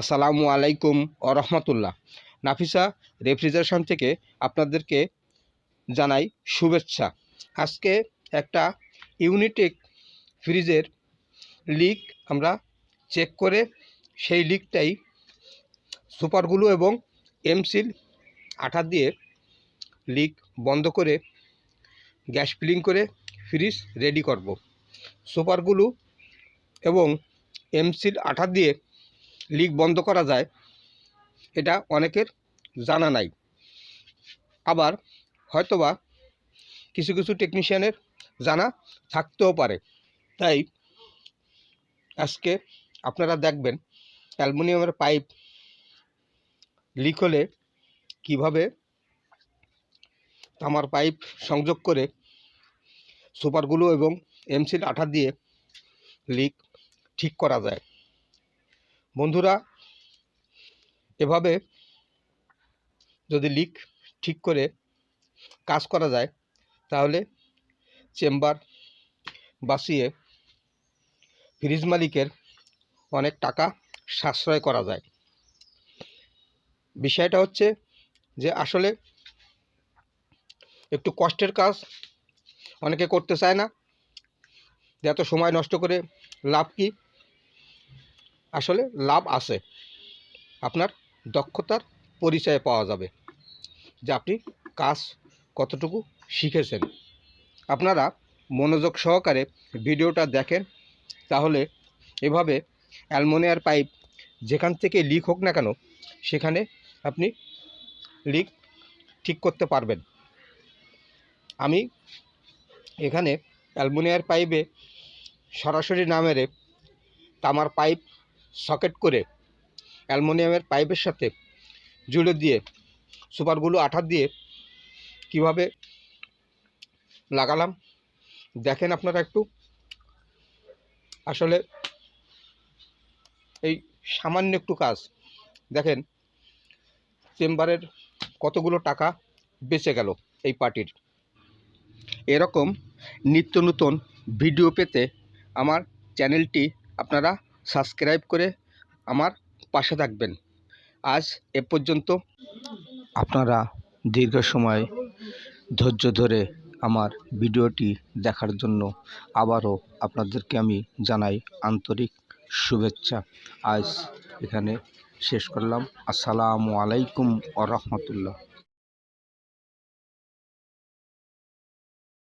আসসালামু আলাইকুম ও রহমতুল্লাহ। নাফিসা রেফ্রিজারেশন থেকে আপনাদেরকে জানাই শুভেচ্ছা। আজকে একটা ইউনিটেক ফ্রিজের লিক আমরা চেক করে সেই লিকটাই সুপারগুলো এবং এমসিল আঠা দিয়ে লিক বন্ধ করে গ্যাস ফিলিং করে ফ্রিজ রেডি করব। সুপারগুলো এবং এমসিল আঠা দিয়ে লিক বন্ধ করা যায়, এটা অনেকের জানা নাই। আবার হয়তোবা কিছু কিছু টেকনিশিয়ানের জানা থাকতেও পারে। তাই আজকে আপনারা দেখবেন অ্যালুমিনিয়ামের পাইপ লিক হলে কীভাবে তামার পাইপ সংযোগ করে সুপারগুলো এবং এমসিল আঠা দিয়ে লিক ঠিক করা যায়। বন্ধুরা, এভাবে যদি লিক ঠিক করে কাজ করা যায়, তাহলে চেম্বার বাঁচিয়ে ফ্রিজ মালিকের অনেক টাকা সাশ্রয় করা যায়। বিষয়টা হচ্ছে যে আসলে একটু কষ্টের কাজ অনেকে করতে চায় না, যে এত সময় নষ্ট করে লাভ কি? আসলে লাভ আছে। আপনার দক্ষতার পরিচয় পাওয়া যাবে যে আপনি কাজ কতটুকু শিখেছেন। আপনারা মনোযোগ সহকারে ভিডিওটা দেখেন, তাহলে এভাবে অ্যালমোনিয়ার পাইপ যেখান থেকে লিক হোক না কেন, সেখানে আপনি লিক ঠিক করতে পারবেন। আমি এখানে অ্যালমোনিয়ার পাইপে সরাসরি না মেরে তামার পাইপ সকেট করে অ্যালমোনিয়ামের পাইপের সাথে জুড়ে দিয়ে সুপারগুলো আঠা দিয়ে কীভাবে লাগালাম? দেখেন আপনারা একটু। আসলে এই সামান্য একটু কাজ। দেখেন, চেম্বারের কতগুলো টাকা বেঁচে গেল এই পার্টির। এরকম নিত্য নতুন ভিডিও পেতে আমার চ্যানেলটি আপনারা সাবস্ক্রাইব করে আমার পাশে থাকবেন। আজ এ পর্যন্ত আপনারা দীর্ঘ সময় ধৈর্য ধরে আমার ভিডিওটি দেখার জন্য আবারও আপনাদেরকে আমি জানাই আন্তরিক শুভেচ্ছা। আজ এখানে শেষ করলাম। আসসালামু আলাইকুম ও রহমতুল্লাহ।